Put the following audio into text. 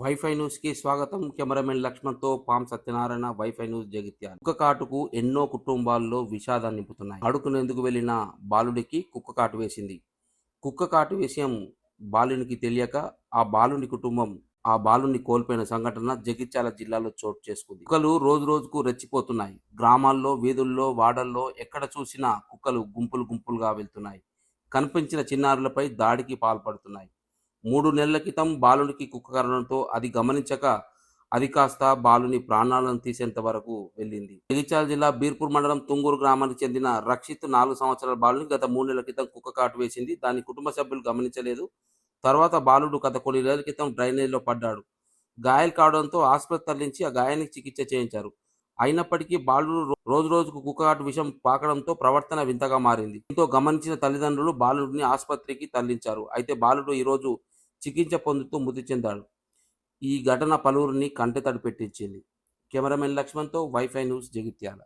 Wifi న్యూస్కి స్వాగతం. Cameraman లక్ష్మణ్తో పాం సత్యనారాయణ వైఫై న్యూస్ జగిత్యాల. కుక్క కాటుకు ఎన్నో కుటుంబాల్లో విషాదాన్ని నింపుతున్నాయి. అడుకునేందుకు వెళ్ళిన బాలుడికి కుక్క కాటు వేసింది. కుక్క కాటు విషయం బాలునికి తెలియక ఆ బాలుని కుటుంబం ఆ బాలుని కోల్పోయిన సంఘటన జగిత్యాల జిల్లాలో చోటు చేసుకుంది. కుక్కలు రోజు రోజుకు రెచ్చిపోతున్నాయి. గ్రామాల్లో వీధుల్లో వాడల్లో ఎక్కడ చూసినా కుక్కలు గుంపులు గుంపులుగా వెళ్తున్నాయి. కనిపించిన చిన్నారులపై దాడికి పాల్పడుతున్నాయి. మూడు నెలల క్రితం బాలునికి కుక్క కరడంతో అది గమనించక అది కాస్త బాలుని ప్రాణాలను తీసేంత వరకు వెళ్ళింది. జగిత్యాల జిల్లా బీర్పూర్ మండలం తుంగూరు గ్రామానికి చెందిన రక్షిత్ నాలుగు సంవత్సరాల బాలుని గత మూడు నెలల క్రితం కుక్క కాటు వేసింది. దాన్ని కుటుంబ సభ్యులు గమనించలేదు. తర్వాత బాలుడు గత కొన్ని నెలల క్రితం డ్రైనేజ్లో పడ్డాడు. గాయాలు కావడంతో ఆసుపత్రి తరలించి ఆ గాయానికి చికిత్స చేయించారు. అయినప్పటికీ బాలుడు రోజు రోజుకు కుక్కకాటు విషం పాకడంతో ప్రవర్తన వింతగా మారింది. దీంతో గమనించిన తల్లిదండ్రులు బాలుడిని ఆసుపత్రికి తరలించారు. అయితే బాలుడు ఈరోజు చికిత్స పొందుతూ మృతి చెందాడు. ఈ ఘటన పలువురిని కంటెతడి పెట్టించింది. కెమెరామెన్ లక్ష్మణ్తో వైఫై న్యూస్ జగిత్యాల.